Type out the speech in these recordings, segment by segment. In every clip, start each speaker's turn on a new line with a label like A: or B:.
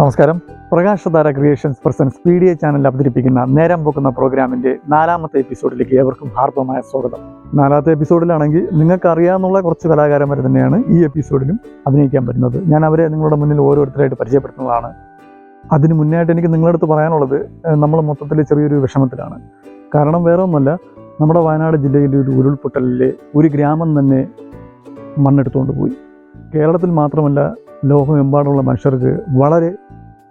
A: നമസ്കാരം. Prakashadhara creations presents P D A ചാനലിൽ അവതരിപ്പിക്കുന്ന നേരം പോക്കുന്ന പ്രോഗ്രാമിന്റെ നാലാമത്തെ എപ്പിസോഡിലേക്ക് ഏവർക്കും ഹാർദ്ദമായ സ്വാഗതം. നാലാമത്തെ എപ്പിസോഡിലാണെങ്കിൽ നിങ്ങൾക്ക് അറിയാവുന്ന കുറച്ച് കലാകാരന്മാർ തന്നെയാണ് ഈ എപ്പിസോഡിലും അഭിനയിക്കാൻ പറ്റുന്നത് ഞാൻ അവരെ നിങ്ങളുടെ മുന്നിൽ ഓരോരുത്തരായിട്ട് പരിചയപ്പെടുത്തുന്നതാണ്. അതിന് മുന്നേയായിട്ട് എനിക്ക് നിങ്ങളടുത്ത് പറയാനുള്ളത് നമ്മൾ മൊത്തത്തിൽ ചെറിയൊരു വിഷമത്തിലാണ്. കാരണം വേറെ ഒന്നുമല്ല നമ്മുടെ വയനാട് ജില്ലയിലെ ഒരു ഉരുൾപൊട്ടലിലെ ഒരു ഗ്രാമം തന്നെ മണ്ണെടുത്തുകൊണ്ട് പോയി. കേരളത്തിൽ മാത്രമല്ല ലോകമെമ്പാടുമുള്ള മനുഷ്യർക്ക് വളരെ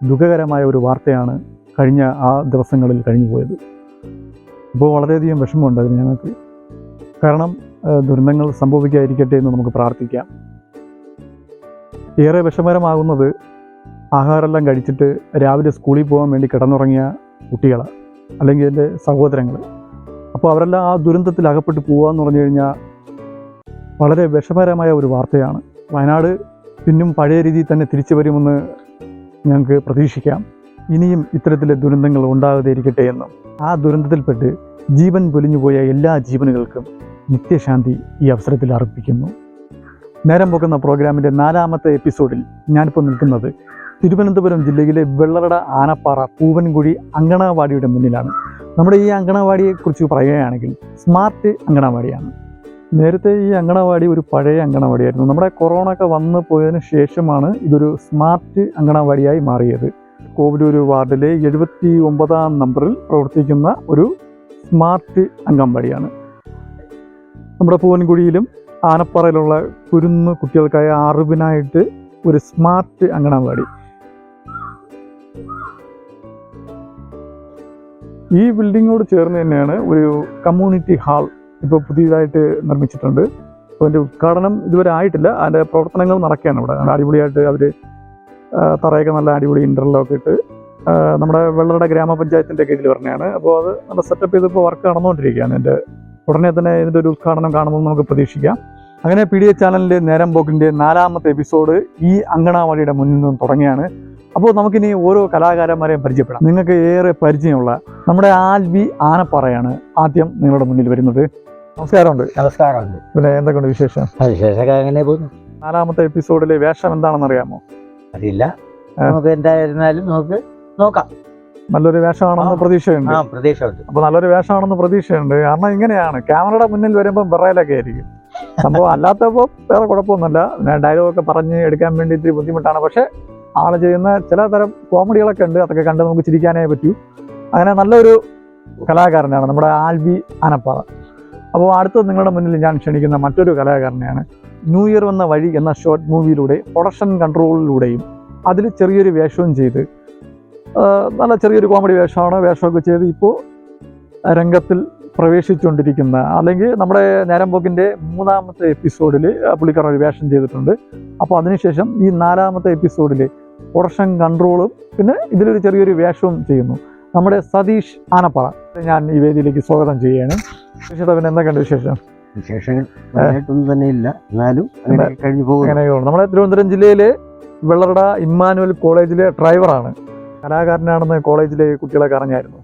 A: ദുഃഖകരമായ ഒരു വാർത്തയാണ് കഴിഞ്ഞ ആ ദിവസങ്ങളിൽ കഴിഞ്ഞു പോയത്. ഇപ്പോൾ വളരെയധികം വിഷമമുണ്ട് അതിന് ഞങ്ങൾക്ക്. കാരണം ദുരന്തങ്ങൾ സംഭവിക്കാതിരിക്കട്ടെ എന്ന് നമുക്ക് പ്രാർത്ഥിക്കാം. ഏറെ വിഷമകരമാകുന്നത് ആഹാരമെല്ലാം കഴിച്ചിട്ട് രാവിലെ സ്കൂളിൽ പോകാൻ വേണ്ടി കിടന്നുറങ്ങിയ കുട്ടികൾ അല്ലെങ്കിൽ എന്റെ സഹോദരങ്ങൾ അപ്പോൾ അവരെല്ലാം ആ ദുരന്തത്തിൽ അകപ്പെട്ട് പോകുക എന്ന് പറഞ്ഞു കഴിഞ്ഞാൽ വളരെ വിഷമകരമായ ഒരു വാർത്തയാണ്. വയനാട് പിന്നും പഴയ രീതിയിൽ തന്നെ തിരിച്ചു വരുമെന്ന് ഞങ്ങൾക്ക് പ്രതീക്ഷിക്കാം. ഇനിയും ഇത്തരത്തിലെ ദുരന്തങ്ങൾ ഉണ്ടാകാതെ ഇരിക്കട്ടെ എന്നും. ആ ദുരന്തത്തിൽപ്പെട്ട് ജീവൻ പൊലിഞ്ഞുപോയ എല്ലാ ജീവനുകൾക്കും നിത്യശാന്തി ഈ അവസരത്തിൽ അർപ്പിക്കുന്നു. നേരം പോകുന്ന പ്രോഗ്രാമിന്റെ നാലാമത്തെ എപ്പിസോഡിൽ ഞാനിപ്പോൾ നിൽക്കുന്നത് തിരുവനന്തപുരം ജില്ലയിലെ വെള്ളറട ആനപ്പാറ പൂവൻകുഴി അങ്കണവാടിയുടെ മുന്നിലാണ്. നമ്മുടെ ഈ അങ്കണവാടിയെക്കുറിച്ച് പറയുകയാണെങ്കിൽ സ്മാർട്ട് അങ്കണവാടിയാണ്. നേരത്തെ ഈ അങ്കണവാടി ഒരു പഴയ അങ്കണവാടിയായിരുന്നു. നമ്മുടെ കൊറോണ ഒക്കെ വന്ന് പോയതിന് ശേഷമാണ് ഇതൊരു സ്മാർട്ട് അങ്കണവാടിയായി മാറിയത്. കോവിലൂർ വാർഡിലെ എഴുപത്തി ഒമ്പതാം നമ്പറിൽ പ്രവർത്തിക്കുന്ന ഒരു സ്മാർട്ട് അങ്കണവാടിയാണ്. നമ്മുടെ പൂവൻകുഴിയിലും ആനപ്പാറയിലുള്ള കുരുന്ന് കുട്ടികൾക്കായ അറിവിനായിട്ട് ഒരു സ്മാർട്ട് അങ്കണവാടി. ഈ ബിൽഡിങ്ങോട് ചേർന്ന് തന്നെയാണ് ഒരു കമ്മ്യൂണിറ്റി ഹാൾ ഇപ്പോൾ പുതിയതായിട്ട് നിർമ്മിച്ചിട്ടുണ്ട്. അപ്പോൾ അതിന്റെ ഉദ്ഘാടനം ഇതുവരെ ആയിട്ടില്ല. അതിന്റെ പ്രവർത്തനങ്ങൾ നടക്കുകയാണ് ഇവിടെ. അടിപൊളിയായിട്ട് അവർ തറയൊക്കെ നല്ല അടിപൊളി ഇന്റർലോക്ക് ഇട്ട് നമ്മുടെ വെള്ളറട ഗ്രാമപഞ്ചായത്തിന്റെ കീഴിൽ പറഞ്ഞാണ് അപ്പോൾ അത് നല്ല സെറ്റപ്പ് ചെയ്തിപ്പോൾ വർക്ക് നടന്നുകൊണ്ടിരിക്കുകയാണ്. എന്റെ ഉടനെ തന്നെ ഇതിന്റെ ഒരു ഉദ്ഘാടനം കാണുമെന്ന് നമുക്ക് പ്രതീക്ഷിക്കാം. അങ്ങനെ പി ഡി എ ചാനലിന്റെ നേരം പോക്കിന്റെ നാലാമത്തെ എപ്പിസോഡ് ഈ അങ്കണവാടിയുടെ മുന്നിൽ നിന്നും തുടങ്ങിയാണ് അപ്പോൾ നമുക്കിനി ഓരോ കലാകാരന്മാരെയും പരിചയപ്പെടാം. നിങ്ങൾക്ക് ഏറെ പരിചയമുള്ള നമ്മുടെ ആൽവി ആനപ്പാറയാണ് ആദ്യം നിങ്ങളുടെ മുന്നിൽ വരുന്നത്. നമസ്കാരമുണ്ട്.
B: നമസ്കാരമുണ്ട്.
A: പിന്നെ എന്തൊക്കെയുണ്ട് വിശേഷം?
B: വിശേഷമൊക്കെ എങ്ങനെ പോകുന്നു.
A: നാലാമത്തെ എപ്പിസോഡിലെ വേഷം എന്താണെന്ന് അറിയാമോ
B: അറിയില്ല നമുക്ക് എന്തായിരുന്നാലും നമുക്ക് നോക്കാം.
A: നല്ലൊരു വേഷമാണെന്ന് പ്രതീക്ഷയുണ്ട്.
B: പ്രതീക്ഷയുണ്ട്.
A: അപ്പോൾ നല്ലൊരു വേഷമാണെന്ന് പ്രതീക്ഷയുണ്ട്. കാരണം ഇങ്ങനെയാണ്. ക്യാമറയുടെ മുന്നിൽ വരുമ്പോൾ വിറയലൊക്കെ ആയിരിക്കും. സംഭവം അല്ലാത്തപ്പോൾ വേറെ കുഴപ്പമൊന്നുമില്ല. ഞാൻ ഡയലോഗൊക്കെ പറഞ്ഞ് എടുക്കാൻ വേണ്ടി ഇത്തിരി ബുദ്ധിമുട്ടാണ്. പക്ഷെ ആൾ ചെയ്യുന്ന ചില തരം കോമഡികളൊക്കെ ഉണ്ട്. അതൊക്കെ കണ്ട് നമുക്ക് ചിരിക്കാനേ പറ്റൂ. അങ്ങനെ നല്ലൊരു കലാകാരനാണ് നമ്മുടെ ആൽബി ആനപ്പാറ. അപ്പോൾ അടുത്തത് നിങ്ങളുടെ മുന്നിൽ ഞാൻ ക്ഷണിക്കുന്ന മറ്റൊരു കലാകാരനെയാണ്. ന്യൂ ഇയർ വന്ന വഴി എന്ന ഷോർട്ട് മൂവിയിലൂടെ പ്രൊഡക്ഷൻ കൺട്രോളിലൂടെയും അതിൽ ചെറിയൊരു വേഷവും ചെയ്ത് നല്ല ചെറിയൊരു കോമഡി വേഷമാണ് വേഷമൊക്കെ ചെയ്ത് ഇപ്പോൾ രംഗത്തിൽ പ്രവേശിച്ചുകൊണ്ടിരിക്കുന്ന അല്ലെങ്കിൽ നമ്മുടെ നേരമ്പോക്കിന്റെ മൂന്നാമത്തെ എപ്പിസോഡിൽ പുള്ളിക്കാരൻ ഒരു വേഷം ചെയ്തിട്ടുണ്ട്. അപ്പോൾ അതിനുശേഷം ഈ നാലാമത്തെ എപ്പിസോഡിൽ പ്രൊഡക്ഷൻ കൺട്രോളും പിന്നെ ഇതിലൊരു ചെറിയൊരു വേഷവും ചെയ്യുന്നു. നമ്മുടെ സതീഷ് ആനപ്പാറ. ഞാൻ ഈ വേദിയിലേക്ക് സ്വാഗതം ചെയ്യുകയാണ്. വിശേഷം പിന്നെ എന്തൊക്കെയുണ്ട് വിശേഷം?
C: വിശേഷങ്ങൾ നന്നായിട്ടൊന്നും തന്നെ ഇല്ല. എന്നാലും കഴിഞ്ഞു
A: പോകും നമ്മുടെ തിരുവനന്തപുരം ജില്ലയിലെ വെള്ളറട ഇമ്മാനുവൽ കോളേജിലെ ഡ്രൈവറാണ്. കലാകാരനാണെന്ന് കോളേജിലെ കുട്ടികളൊക്കെ അറിഞ്ഞായിരുന്നു.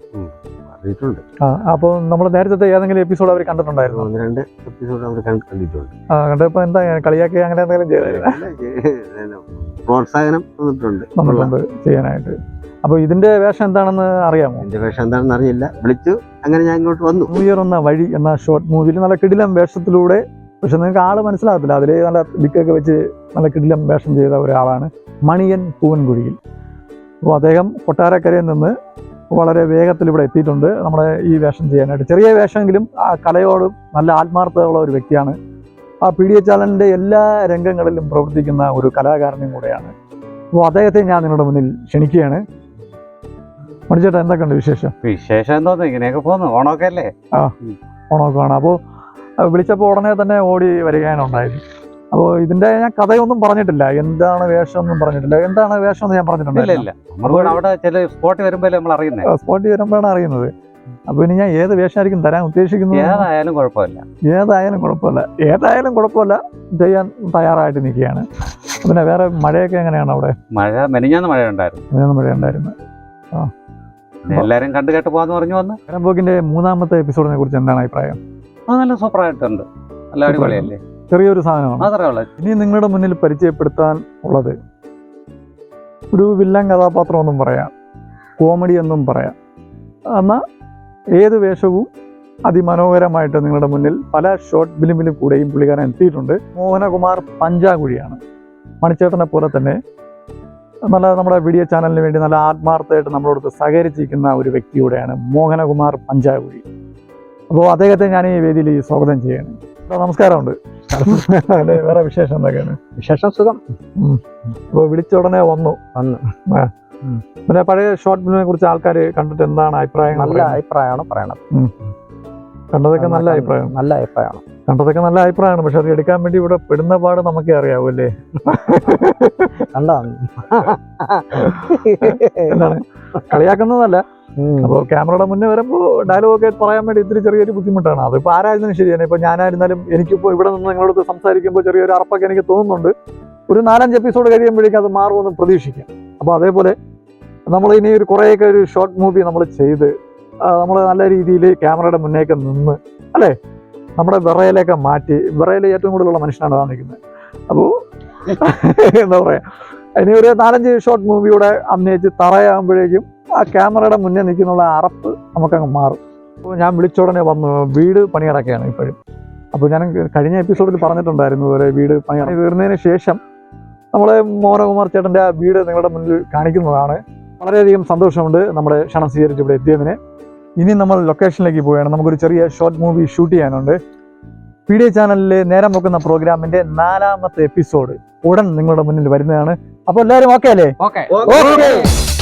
C: അറിയിട്ടുണ്ട്
A: ആ അപ്പോൾ നമ്മൾ നേരത്തെ ഏതെങ്കിലും എപ്പിസോഡ് അവർ കണ്ടിട്ടുണ്ടായിരുന്നു?
C: ഒന്ന് രണ്ട് എപ്പിസോഡ് അവർ കണ്ടിട്ടുണ്ട്.
A: ആ കണ്ടപ്പോൾ എന്താ കളിയാക്കി അങ്ങനെ എന്തെങ്കിലും ചെയ്തായിരുന്നു?
C: പ്രോത്സാഹനം തന്നിട്ടുണ്ട്.
A: നമ്മളുണ്ട് ചെയ്യാനായിട്ട്. അപ്പോൾ ഇതിന്റെ വേഷം എന്താണെന്ന് അറിയാമോ?
C: എന്റെ വേഷം എന്താണെന്ന് അറിയില്ല. വിളിച്ചു അങ്ങനെ ഞാൻ ഇങ്ങോട്ട് വന്നു.
A: ഇയർ എന്ന വഴി എന്ന ഷോർട്ട് മൂവിയിൽ നല്ല കിടിലം വേഷത്തിലൂടെ പക്ഷെ നിങ്ങൾക്ക് ആൾ മനസ്സിലാകത്തില്ല. അതിൽ നല്ല ലിക്കൊക്കെ വെച്ച് നല്ല കിടിലം വേഷം ചെയ്ത ഒരാളാണ് മണിയൻ പൂവൻകുഴിയിൽ. അപ്പോൾ അദ്ദേഹം കൊട്ടാരക്കരയിൽ നിന്ന് വളരെ വേഗത്തിൽ ഇവിടെ എത്തിയിട്ടുണ്ട്. നമ്മുടെ ഈ വേഷം ചെയ്യാനായിട്ട്. ചെറിയ വേഷമെങ്കിലും ആ കലയോടും നല്ല ആത്മാർത്ഥതയുള്ള ഒരു വ്യക്തിയാണ്. ആ പി ഡി എ ചാനലിന്റെ എല്ലാ രംഗങ്ങളിലും പ്രവർത്തിക്കുന്ന ഒരു കലാകാരനും കൂടെയാണ്. അപ്പോൾ അദ്ദേഹത്തെ ഞാൻ നിങ്ങളുടെ മുന്നിൽ ക്ഷണിക്കുകയാണ്. മണിച്ചേട്ടാ എന്തൊക്കെയുണ്ട് വിശേഷം?
D: വിശേഷം എന്തോന്ന് ഇങ്ങനെയൊക്കെ പോകുന്നു. ഓണമൊക്കെ അല്ലേ?
A: ആ ഓണമൊക്കെ ആണ് അപ്പോൾ വിളിച്ചപ്പോൾ ഉടനെ തന്നെ ഓടി വരികയാണ് ഉണ്ടായത്. അപ്പോൾ ഇതിന്റെ ഞാൻ കഥയൊന്നും പറഞ്ഞിട്ടില്ല. എന്താണ് വേഷം ഒന്നും പറഞ്ഞിട്ടില്ല. എന്താണ് വേഷം എന്ന് ഞാൻ പറഞ്ഞിട്ടുണ്ട്
D: അവിടെ ചില സ്പോട്ട് വരുമ്പോൾ നമ്മൾ അറിയുന്നത്
A: സ്പോട്ടിൽ വരുമ്പോഴാണ് അറിയുന്നത്. അപ്പോൾ ഇനി ഞാൻ ഏത് വേഷമായിരിക്കും തരാൻ ഉദ്ദേശിക്കുന്നത്?
D: ഏതായാലും കുഴപ്പമില്ല.
A: ഏതായാലും കുഴപ്പമില്ല. ഏതായാലും കുഴപ്പമില്ല. ചെയ്യാൻ തയ്യാറായിട്ട് നിൽക്കുകയാണ്. പിന്നെ വേറെ മഴയൊക്കെ എങ്ങനെയാണ് അവിടെ?
D: മഴ മെനിഞ്ഞാന്ന് മഴ ഉണ്ടായിരുന്നു.
A: ഇങ്ങനെ മഴ ഉണ്ടായിരുന്നു.
D: പിന്നെ എല്ലാരും കണ്ടു കേട്ട് പോവാന്ന് പറഞ്ഞു വന്ന്.
A: കരമ്പോക്കിന്റെ മൂന്നാമത്തെ എപ്പിസോഡിനെ കുറിച്ച് എന്താണ് അഭിപ്രായം?
D: അത് നല്ല സൂപ്പറായിട്ടുണ്ട്. നല്ല അടിപൊളിയല്ലേ?
A: ചെറിയൊരു സാധനമാണ്.
D: അത്രേ
A: ഇനി നിങ്ങളുടെ മുന്നിൽ പരിചയപ്പെടുത്താൻ ഉള്ളത് ഒരു വില്ലൻ കഥാപാത്രം എന്നും പറയാം. കോമഡി എന്നും പറയാം. എന്നാൽ ഏത് വേഷവും അതിമനോഹരമായിട്ട് നിങ്ങളുടെ മുന്നിൽ പല ഷോർട്ട് ഫിലിമിലും കൂടെയും പുള്ളിക്കാരൻ എത്തിയിട്ടുണ്ട്. മോഹനകുമാർ പഞ്ചാകുഴിയാണ്. മണിച്ചേട്ടനെ പോലെ തന്നെ നല്ല നമ്മുടെ വീഡിയോ ചാനലിന് വേണ്ടി നല്ല ആത്മാർത്ഥമായിട്ട് നമ്മളോട് സഹകരിച്ചിരിക്കുന്ന ഒരു വ്യക്തി കൂടെയാണ് മോഹനകുമാർ പഞ്ചാകുഴി. അപ്പോൾ അദ്ദേഹത്തെ ഞാൻ ഈ വേദിയിൽ സ്വാഗതം ചെയ്യാണ് നമസ്കാരമുണ്ട്. അല്ലേ വേറെ വിശേഷം എന്തൊക്കെയാണ്?
B: വിശേഷം സുഖം.
A: അപ്പോൾ വിളിച്ച ഉടനെ വന്നു.
B: വന്നു.
A: പിന്നെ പഴയ ഷോർട്ട് ഫിലിമിനെ കുറിച്ച് ആൾക്കാർ കണ്ടിട്ട് എന്താണ് അഭിപ്രായം
B: നല്ല? അഭിപ്രായമാണ് പറയണത്.
A: കണ്ടതൊക്കെ നല്ല അഭിപ്രായം.
B: നല്ല അഭിപ്രായമാണ്.
A: കണ്ടതൊക്കെ നല്ല അഭിപ്രായമാണ്. പക്ഷെ അത് എടുക്കാൻ വേണ്ടി ഇവിടെ പെടുന്ന പാട് നമുക്കേ അറിയാവൂ അല്ലേ?
B: കണ്ടോ?
A: എന്താണ്? കളിയാക്കുന്നതല്ല. അപ്പോൾ ക്യാമറയുടെ മുന്നേ വരുമ്പോൾ ഡയലോഗൊക്കെ പറയാൻ വേണ്ടി ഇത്തിരി ചെറിയൊരു ബുദ്ധിമുട്ടാണ്. അതിപ്പോൾ ആരായിരുന്നാലും ശരിയാണ് ഇപ്പോൾ ഞാനായിരുന്നാലും എനിക്കിപ്പോൾ ഇവിടെ നിന്ന് നിങ്ങളോട് സംസാരിക്കുമ്പോൾ ചെറിയൊരു അറപ്പൊക്കെ എനിക്ക് തോന്നുന്നുണ്ട്. ഒരു നാലഞ്ച് എപ്പിസോഡ് കഴിയുമ്പോഴേക്കും അത് മാറുമെന്ന് പ്രതീക്ഷിക്കാം. അപ്പോൾ അതേപോലെ നമ്മൾ ഇനി ഒരു കുറേയൊക്കെ ഒരു ഷോർട്ട് മൂവി നമ്മൾ ചെയ്ത് നമ്മൾ നല്ല രീതിയിൽ ക്യാമറയുടെ മുന്നേക്ക് നിന്ന് അല്ലേ? നമ്മുടെ വിറയിലേക്ക് മാറ്റി വിറയിൽ ഏറ്റവും കൂടുതലുള്ള മനുഷ്യനാണ് താമസിക്കുന്നത് അപ്പോൾ എന്താ പറയുക ഇനി ഒരു നാലഞ്ച് ഷോർട്ട് മൂവിയുടെ അഭിനയിച്ച് തറയാകുമ്പോഴേക്കും ആ ക്യാമറയുടെ മുന്നേ നിൽക്കുന്നുള്ള അറപ്പ് നമുക്കങ്ങ് മാറും. അപ്പോൾ ഞാൻ വിളിച്ച ഉടനെ വന്നു വീട് പണിയടക്കുകയാണ് ഇപ്പോഴും. അപ്പോൾ ഞാൻ കഴിഞ്ഞ എപ്പിസോഡിൽ പറഞ്ഞിട്ടുണ്ടായിരുന്നു ഒരു വീട് പണി തീർന്നതിന് ശേഷം നമ്മളെ മോഹനകുമാർ ചേട്ടന്റെ ആ വീട് നിങ്ങളുടെ മുന്നിൽ കാണിക്കുന്നതാണ്. വളരെയധികം സന്തോഷമുണ്ട് നമ്മുടെ ക്ഷണം സ്വീകരിച്ച് ഇവിടെ എത്തിയതിന്. ഇനി നമ്മൾ ലൊക്കേഷനിലേക്ക് പോവുകയാണ്. നമുക്കൊരു ചെറിയ ഷോർട്ട് മൂവി ഷൂട്ട് ചെയ്യാനുണ്ട്. പി ഡി ചാനലിൽ നേരം വെക്കുന്ന പ്രോഗ്രാമിന്റെ നാലാമത്തെ എപ്പിസോഡ് ഉടൻ നിങ്ങളുടെ മുന്നിൽ വരുന്നതാണ്. അപ്പോൾ എല്ലാവരും ഓക്കെ അല്ലേ?
D: Okay
A: okay